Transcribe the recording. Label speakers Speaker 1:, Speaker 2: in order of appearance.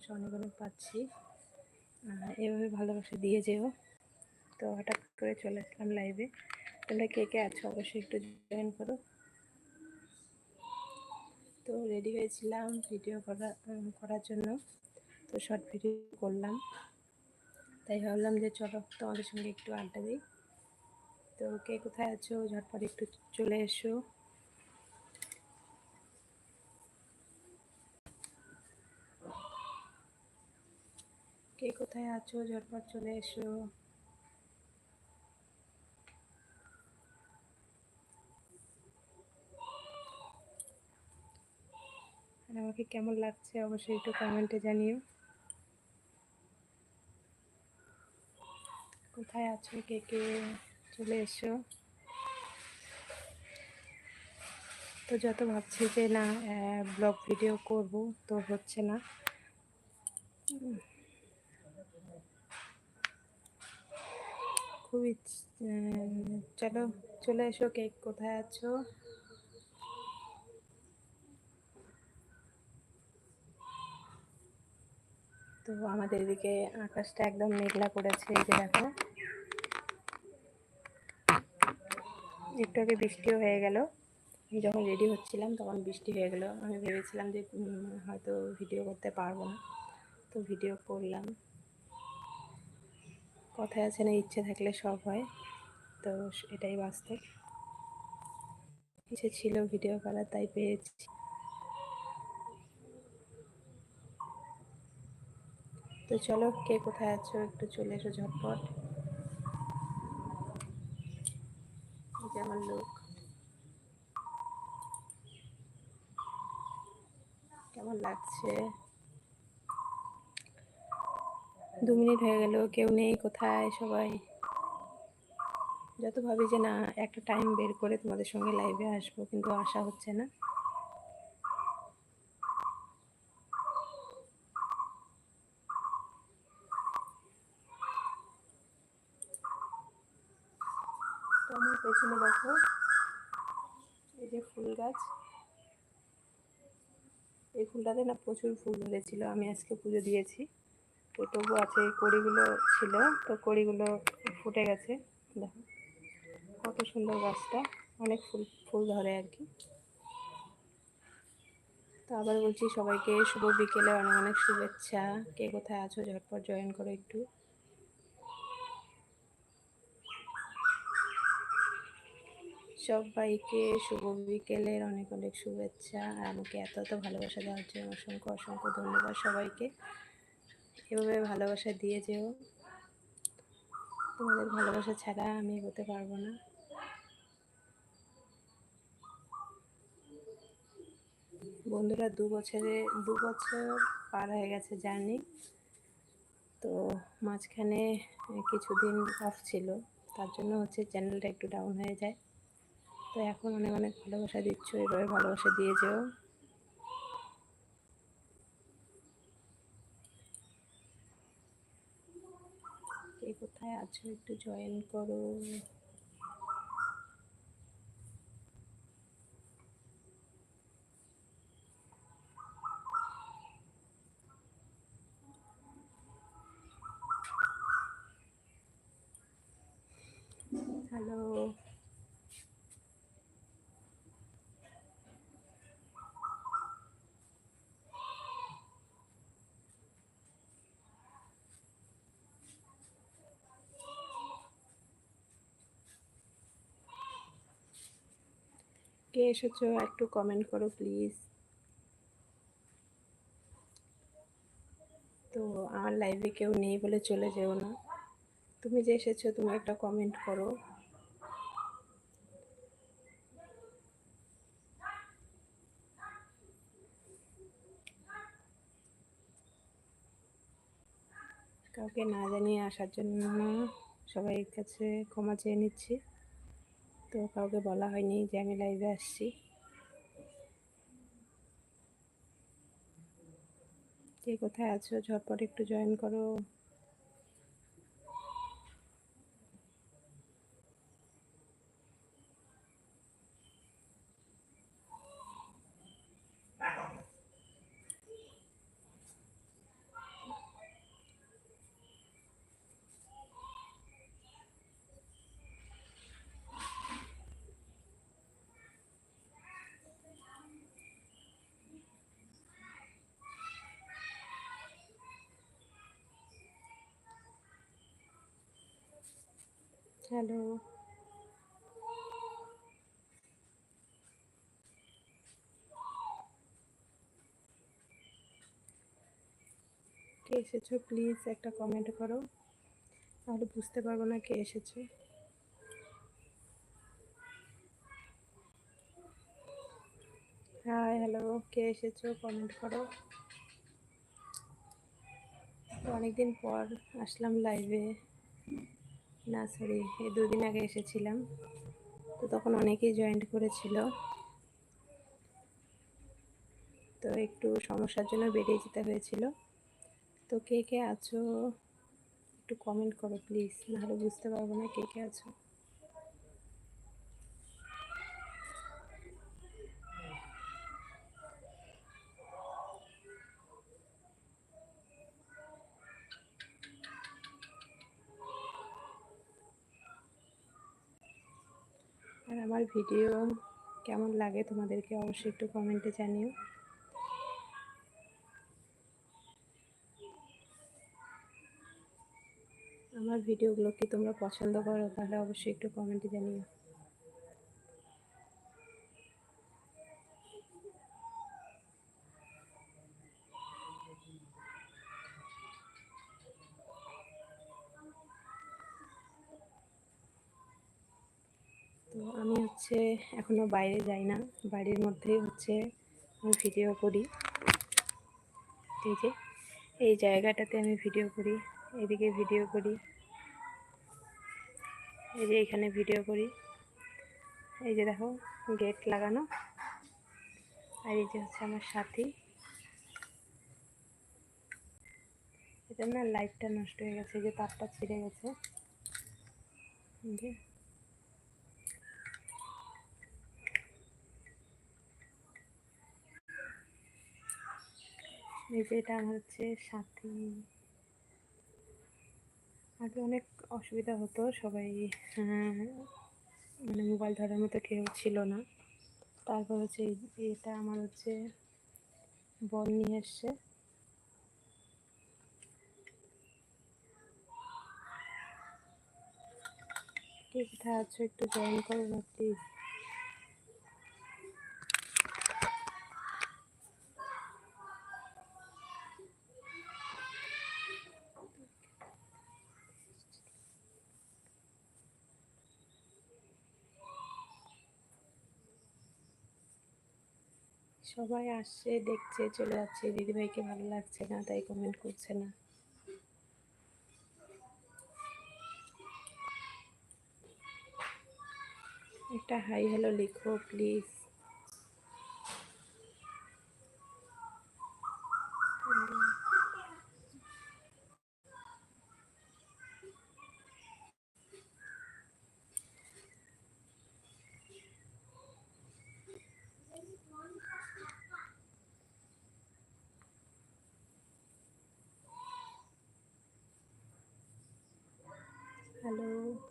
Speaker 1: ভালোবাসা অনেক অনেক পাচ্ছি। এভাবে ভালোবাসা দিয়ে যেও। তো হঠাৎ করে চলে আসলাম লাইভে তোমরা কে কে আছো অবশ্যই একটু জয়েন করো। তো রেডি হয়েছিলাম ভিডিও করা করার জন্য। তো শর্ট ভিডিও করলাম। তাই ভাবলাম যে চলো তোমাদের সঙ্গে একটু আড্ডা দিই। তো কে কোথায় আছো? ঝটপট একটু চলে এসো। কে কোথায় আছো? ঝটপট চলে এসো। আর আমাকে কেমন লাগছে অবশ্যই একটু কমেন্টে জানিও। কোথায় আছো? কে কে চলে এসো? তো যত ভাবছি যে না ব্লগ ভিডিও করব, তো হচ্ছে না। খুবই চলো চলে এসো, কেক কোথায় আছো? তো আমাদের এদিকে আকাশটা একদম মেঘলা করেছে, এই যে দেখো। একটু আগে বৃষ্টিও হয়ে গেল। যখন রেডি হচ্ছিলাম, তখন বৃষ্টি হয়ে গেল। আমি ভেবেছিলাম যে হয়তো ভিডিও করতে পারব না। তো ভিডিও করলাম। কথায় আছে না, ইচ্ছে থাকলে সব হয়। তো এটাই বাস্তব। ইচ্ছে ছিল ভিডিও করার তাই পেয়েছি। তো চলো, কে কোথায় আছো একটু চলে এসো ঝটপট। যেমন লোক। কেমন লাগছে? দু মিনিট হয়ে গেল, কেউ নেই কোথায় সবাই? যত ভাবি যে না, একটা টাইম বের করে তোমাদের সঙ্গে লাইভে আসব, কিন্তু আসা হচ্ছে না। আমার পেছনে দেখো, এই যে ফুল গাছ। এই ফুলটাতে না প্রচুর ফুল ধরেছিল, আমি আজকে পুজো দিয়েছি। তো তবু আছে কড়িগুলো ছিল, তো কড়িগুলো ফুটে গেছে, দেখো। কত সুন্দর গাছটা, অনেক ফুল ফুল ধরে আর কি। তো আবার বলছি সবাইকে শুভ বিকেলে, অনেক অনেক শুভেচ্ছা। কে কোথায় আছো, ঝটপট জয়েন করো একটু। সবাইকে শুভ বিকেলের অনেক অনেক শুভেচ্ছা। আর আমাকে এত এত ভালোবাসা দেওয়ার জন্য অসংখ্য অসংখ্য ধন্যবাদ সবাইকে। এভাবে ভালোবাসা দিয়ে যেও। তোমাদের ভালোবাসা ছাড়া আমি এগোতে পারব না। বন্ধুরা, দু বছরে, দু বছর পার হয়ে গেছে জার্নি। তো মাঝখানে কিছুদিন অফ ছিল। তার জন্য হচ্ছে চ্যানেলটা একটু ডাউন হয়ে যায়। তো এখন অনেক অনেক ভালোবাসা দিচ্ছ। এভাবে ভালোবাসা দিয়ে যেও কে কোথায় আছো একটু জয়েন করো? হ্যালো কে এসেছ একটু কমেন্ট করো প্লিজ তো আমার লাইভে কেউ নেই বলে চলে যেও না। তুমি যে এসেছ, তুমি একটা কমেন্ট করো। কাউকে না জানিয়ে আসার জন্য সবাই কাছে ক্ষমা চেয়ে নিচ্ছি। তো কাউকে বলা হয়নি যে আমি লাইভে আসছি। কে কোথায় আছো? ঝটপট একটু জয়েন করো। হ্যালো। কে এসেছ? প্লিজ একটা কমেন্ট করো। তাহলে বুঝতে পারব না কে এসেছ। হাই হ্যালো কে এসেছ? কমেন্ট করো। অনেকদিন পর আসলাম লাইভে না সরি এই দুদিন আগে এসেছিলাম। তো তখন অনেকেই জয়েন্ট করেছিল। তো একটু সমস্যার জন্য বেরিয়ে যেতে হয়েছিল। তো কে কে আছো? একটু কমেন্ট করো প্লিজ নাহলে বুঝতে পারব না কে কে আছো। আমার ভিডিও কেমন লাগে তোমাদেরকে অবশ্যই একটু কমেন্টে জানিও। আমার ভিডিওগুলো কি তোমরা পছন্দ করো তাহলে অবশ্যই একটু কমেন্টে জানিও। তো আমি হচ্ছে এখনও বাইরে যাই না। বাড়ির মধ্যেই হচ্ছে আমি ভিডিও করি। এই যে, এই জায়গাটাতে আমি ভিডিও করি, এদিকে ভিডিও করি, এই যে এখানে ভিডিও করি। এই যে দেখো গেট লাগানো। আর এই যে হচ্ছে আমার সাথী। এটা না লাইটটা নষ্ট হয়ে গেছে যে তারটা ছিঁড়ে গেছে। যে। এই যে এটা আমার হচ্ছে সাথী। আগে অনেক অসুবিধা হতো, সবাই মানে মোবাইল ধরার মতো কেউ ছিল না। তারপর হচ্ছে এটা আমার হচ্ছে বল নিয়ে এসছে। কোথায় আছো একটু জয়েন করো না প্লিজ সবাই আসছে, দেখছে, চলে যাচ্ছে। দিদিভাইকে ভালো লাগছে না, তাই কমেন্ট করছে না। একটা হাই হ্যালো লিখো প্লিজ হ্যালো